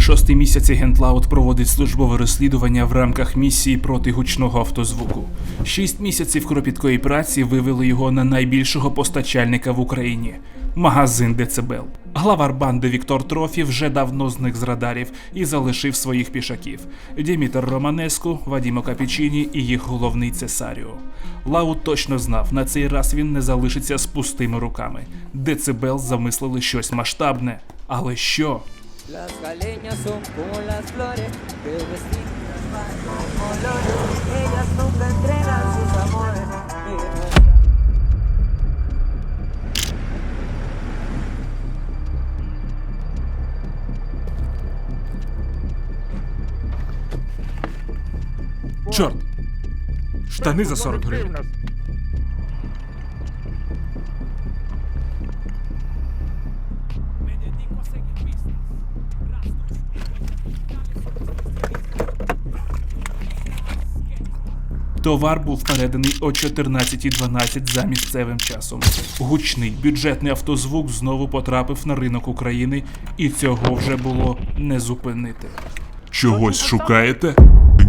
Шостий місяць агент Лаут проводить службове розслідування в рамках місії проти гучного автозвуку. Шість місяців кропіткої праці вивели його на найбільшого постачальника в Україні магазин Децибел. Главар банди Віктор Трофі вже давно зник з радарів і залишив своїх пішаків: Дімітр Романеску, Вадімо Капічіні і їх головний Цесаріо. Лаут точно знав, на цей раз він не залишиться з пустими руками. Децибел замислили щось масштабне. Але що? Las galeñas son como las flores que destinan los colores. Ellas nunca entregan sus amores. Чорт! Штани за 40 гривень. Товар був переданий о 14.12 за місцевим часом. Гучний бюджетний автозвук знову потрапив на ринок України, і цього вже було не зупинити. Чогось шукаєте?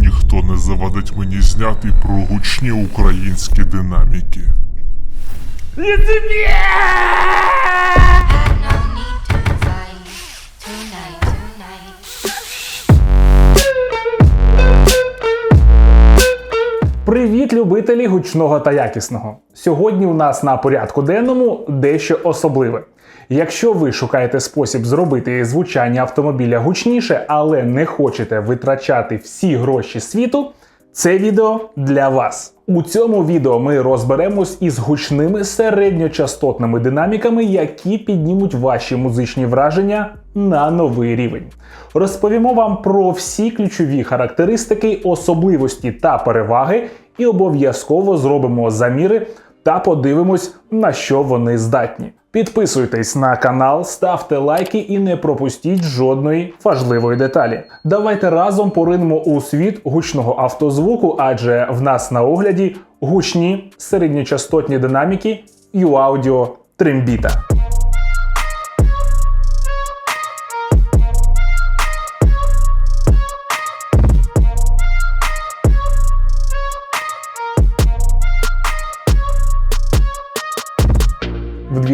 Ніхто не завадить мені зняти про гучні українські динаміки. no Привіт, любителі гучного та якісного. Сьогодні у нас на порядку денному дещо особливе. Якщо ви шукаєте спосіб зробити звучання автомобіля гучніше, але не хочете витрачати всі гроші світу, це відео для вас. У цьому відео ми розберемось із гучними середньочастотними динаміками, які піднімуть ваші музичні враження на новий рівень. Розповімо вам про всі ключові характеристики, особливості та переваги, і обов'язково зробимо заміри та подивимось, на що вони здатні. Підписуйтесь на канал, ставте лайки і не пропустіть жодної важливої деталі. Давайте разом поринемо у світ гучного автозвуку, адже в нас на огляді гучні середньочастотні динаміки U-Audio Trimбіта. В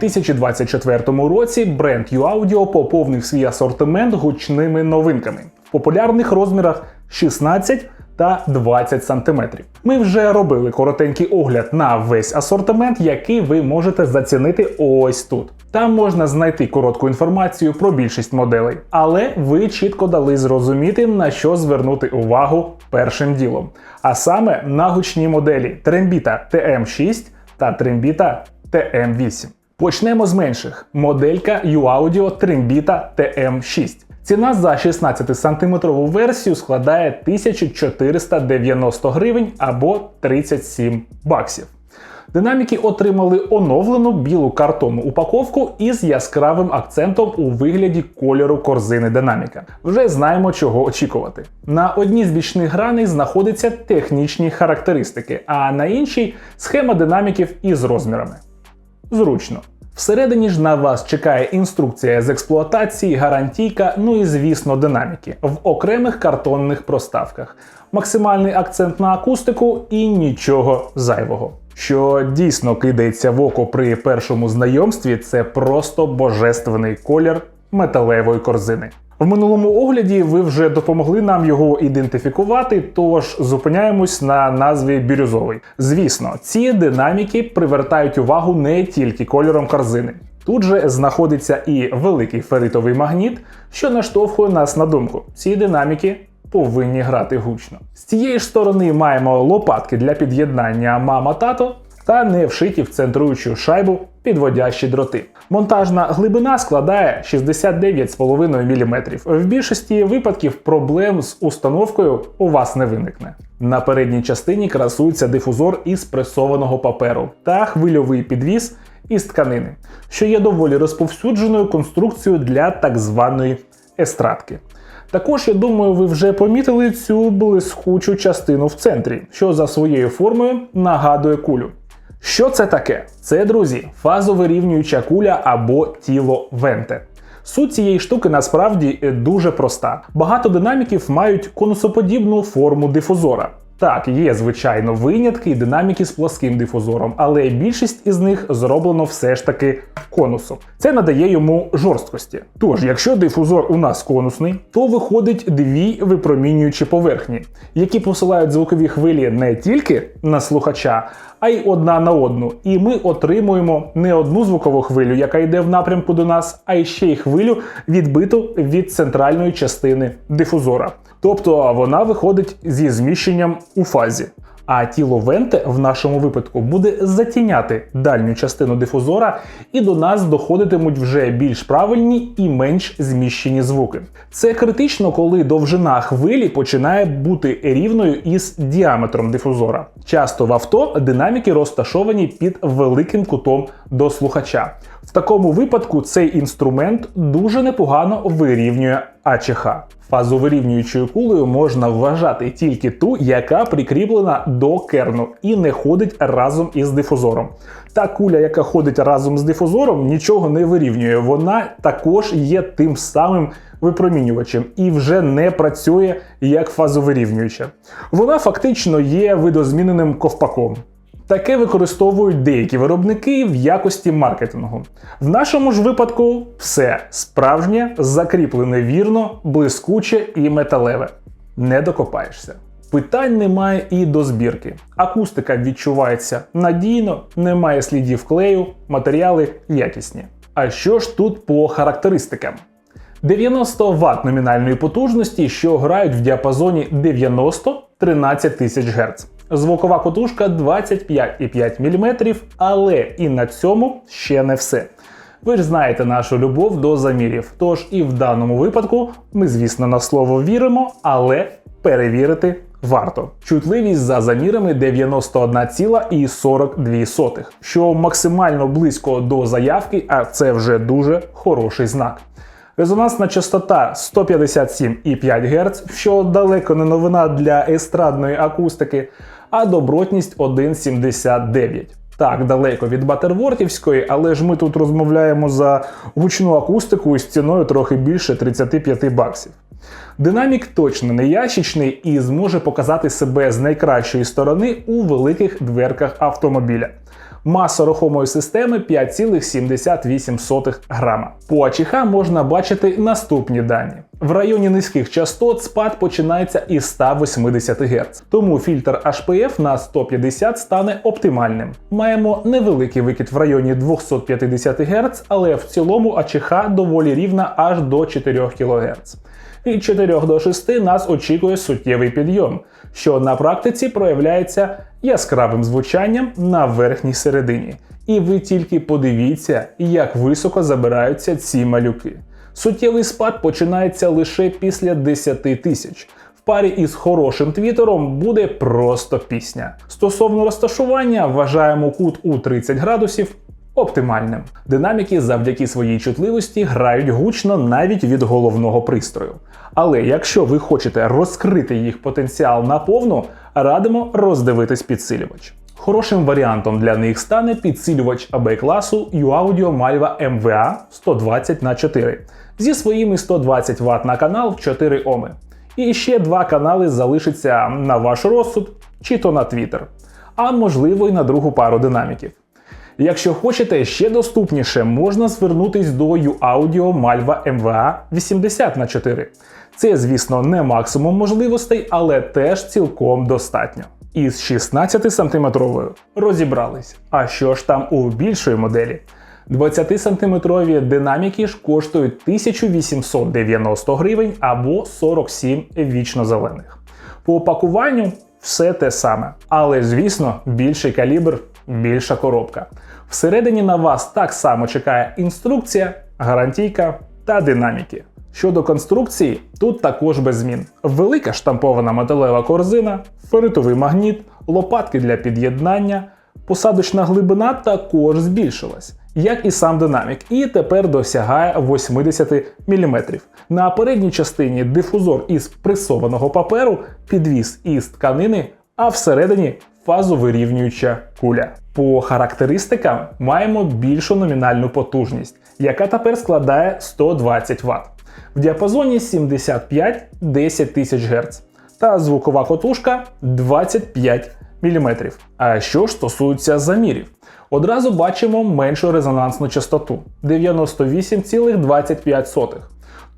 2024 році бренд U-Audio поповнив свій асортимент гучними новинками в популярних розмірах 16 та 20 см. Ми вже робили коротенький огляд на весь асортимент, який ви можете зацінити ось тут. Там можна знайти коротку інформацію про більшість моделей, але ви чітко дали зрозуміти, на що звернути увагу першим ділом. А саме на гучні моделі Trembita TM6 та Trembita TM8. Почнемо з менших. Моделька U-Audio Trembita TM6. Ціна за 16-сантиметрову версію складає 1490 гривень або 37 баксів. Динаміки отримали оновлену білу картонну упаковку із яскравим акцентом у вигляді кольору корзини динаміка. Вже знаємо, чого очікувати. На одній з бічних граней знаходяться технічні характеристики, а на іншій схема динаміків із розмірами. Зручно. Всередині ж на вас чекає інструкція з експлуатації, гарантійка, ну і звісно, динаміки в окремих картонних проставках, максимальний акцент на акустику і нічого зайвого. Що дійсно кидається в око при першому знайомстві, це просто божественний колір металевої корзини. В минулому огляді ви вже допомогли нам його ідентифікувати, тож зупиняємось на назві бірюзовий. Звісно, ці динаміки привертають увагу не тільки кольором корзини. Тут же знаходиться і великий феритовий магніт, що наштовхує нас на думку. Ці динаміки повинні грати гучно. З цієї ж сторони маємо лопатки для під'єднання мама-тато та не вшиті в центруючу шайбу підводящі дроти. Монтажна глибина складає 69,5 мм. В більшості випадків проблем з установкою у вас не виникне. На передній частині красується дифузор із пресованого паперу та хвильовий підвіс із тканини, що є доволі розповсюдженою конструкцією для так званої естрадки. Також, я думаю, ви вже помітили цю блискучу частину в центрі, що за своєю формою нагадує кулю. Що це таке? Це, друзі, фазовирівнююча куля або тіло венте. Суть цієї штуки насправді е, дуже проста. Багато динаміків мають конусоподібну форму дифузора. Так, є звичайно винятки і динаміки з плоским дифузором, але більшість із них зроблено все ж таки конусом. Це надає йому жорсткості. Тож, якщо дифузор у нас конусний, то виходить дві випромінюючі поверхні, які посилають звукові хвилі не тільки на слухача, а й одна на одну. І ми отримуємо не одну звукову хвилю, яка йде в напрямку до нас, а й ще й хвилю, відбиту від центральної частини дифузора. Тобто вона виходить зі зміщенням у фазі. А тіло венте в нашому випадку буде затіняти дальню частину дифузора, і до нас доходитимуть вже більш правильні і менш зміщені звуки. Це критично, коли довжина хвилі починає бути рівною із діаметром дифузора. Часто в авто динаміки розташовані під великим кутом до слухача. В такому випадку цей інструмент дуже непогано вирівнює АЧХ. Фазовирівнюючою кулею можна вважати тільки ту, яка прикріплена до керну і не ходить разом із дифузором. Та куля, яка ходить разом з дифузором, нічого не вирівнює. Вона також є тим самим випромінювачем і вже не працює як фазовирівнююча. Вона фактично є видозміненим ковпаком. Таке використовують деякі виробники в якості маркетингу. В нашому ж випадку все справжнє, закріплене вірно, блискуче і металеве. Не докопаєшся. Питань немає і до збірки. Акустика відчувається надійно, немає слідів клею, матеріали якісні. А що ж тут по характеристикам? 90 Вт номінальної потужності, що грають в діапазоні 90-13 тисяч Гц. Звукова котушка 25,5 мм, але і на цьому ще не все. Ви ж знаєте нашу любов до замірів, тож і в даному випадку ми, звісно, на слово віримо, але перевірити варто. Чутливість за замірами 91,42, що максимально близько до заявки, а це вже дуже хороший знак. Резонансна частота 157,5 Гц, що далеко не новина для естрадної акустики, а добротність 1,79. Так, далеко від Батервортівської, але ж ми тут розмовляємо за гучну акустику з ціною трохи більше 35 баксів. Динамік точно не ящичний і зможе показати себе з найкращої сторони у великих дверках автомобіля. Маса рухомої системи 5,78 грама. По АЧХ можна бачити наступні дані. В районі низьких частот спад починається із 180 Гц, тому фільтр HPF на 150 стане оптимальним. Маємо невеликий викид в районі 250 Гц, але в цілому АЧХ доволі рівна аж до 4 кГц. Від 4 до 6 нас очікує суттєвий підйом, що на практиці проявляється яскравим звучанням на верхній середині. І ви тільки подивіться, як високо забираються ці малюки. Суттєвий спад починається лише після 10 тисяч. В парі із хорошим твітером буде просто пісня. Стосовно розташування, вважаємо кут у 30 градусів оптимальним. Динаміки завдяки своїй чутливості грають гучно навіть від головного пристрою. Але якщо ви хочете розкрити їх потенціал наповну, радимо роздивитись підсилювач. Хорошим варіантом для них стане підсилювач АБ класу UAudio Malva MVA 120 на 4 зі своїми 120 Вт на канал в 4 Оми. І ще два канали залишаться на ваш розсуд, чи то на Twitter, а можливо й на другу пару динаміків. Якщо хочете ще доступніше, можна звернутись до UAudio Malva MVA 80 на 4 Це, звісно, не максимум можливостей, але теж цілком достатньо. Із 16 сантиметровою розібрались. А що ж там у більшої моделі? 20-сантиметрові динаміки ж коштують 1890 гривень або 47 вічно зелених. По упакуванню все те саме. Але, звісно, більший калібр, більша коробка. Всередині на вас так само чекає інструкція, гарантійка та динаміки. Щодо конструкції, тут також без змін. Велика штампована металева корзина, феритовий магніт, лопатки для під'єднання, посадочна глибина також збільшилась, як і сам динамік, і тепер досягає 80 мм. На передній частині дифузор із пресованого паперу, підвіс із тканини, а всередині фазовирівнююча куля. По характеристикам маємо більшу номінальну потужність, яка тепер складає 120 Вт в діапазоні 75-10 тисяч Гц та звукова котушка 25 мм. А що ж стосується замірів, одразу бачимо меншу резонансну частоту 98,25.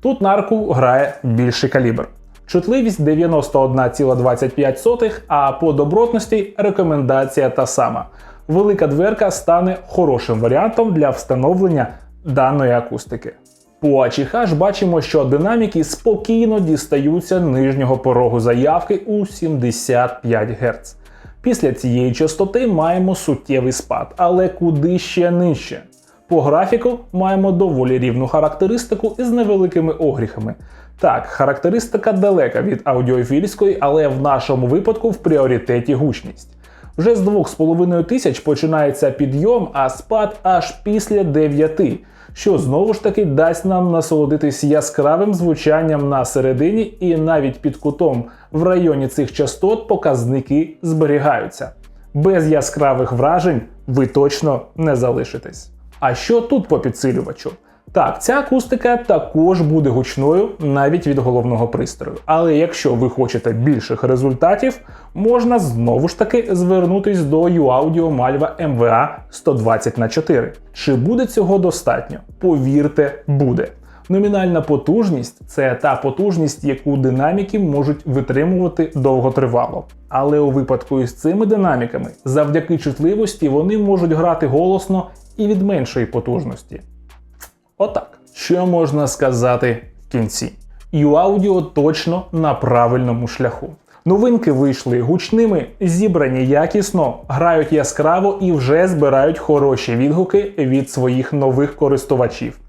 Тут нарку грає більший калібр. Чутливість 91,25, а по добротності рекомендація та сама. Велика дверка стане хорошим варіантом для встановлення даної акустики. По ACH бачимо, що динаміки спокійно дістаються нижнього порогу заявки у 75 Гц. Після цієї частоти маємо суттєвий спад, але куди ще нижче. По графіку маємо доволі рівну характеристику із невеликими огріхами. Так, характеристика далека від аудіофільської, але в нашому випадку в пріоритеті гучність. Вже з 2,5 тисяч починається підйом, а спад аж після 9, що знову ж таки дасть нам насолодитись яскравим звучанням на середині, і навіть під кутом в районі цих частот показники зберігаються. Без яскравих вражень ви точно не залишитесь. А що тут по підсилювачу? Так, ця акустика також буде гучною навіть від головного пристрою. Але якщо ви хочете більших результатів, можна знову ж таки звернутись до UAudio Malva MVA 120 на 4 Чи буде цього достатньо? Повірте, буде. Номінальна потужність це та потужність, яку динаміки можуть витримувати довготривало. Але у випадку із цими динаміками, завдяки чутливості, вони можуть грати голосно і від меншої потужності. Отак. Що можна сказати в кінці? UAudio точно на правильному шляху. Новинки вийшли гучними, зібрані якісно, грають яскраво і вже збирають хороші відгуки від своїх нових користувачів.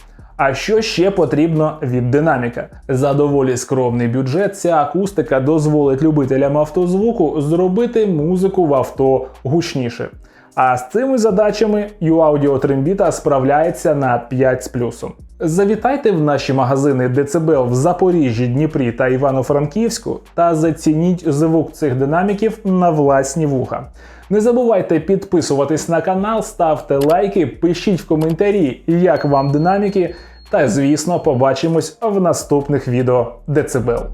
А що ще потрібно від динаміка? За доволі скромний бюджет ця акустика дозволить любителям автозвуку зробити музику в авто гучніше. А з цими задачами UAudio Trimбіта справляється на 5 з плюсом. Завітайте в наші магазини Децибел в Запоріжжі, Дніпрі та Івано-Франківську та зацініть звук цих динаміків на власні вуха. Не забувайте підписуватись на канал, ставте лайки, пишіть в коментарі, як вам динаміки. Та звісно, побачимось в наступних відео Децибел.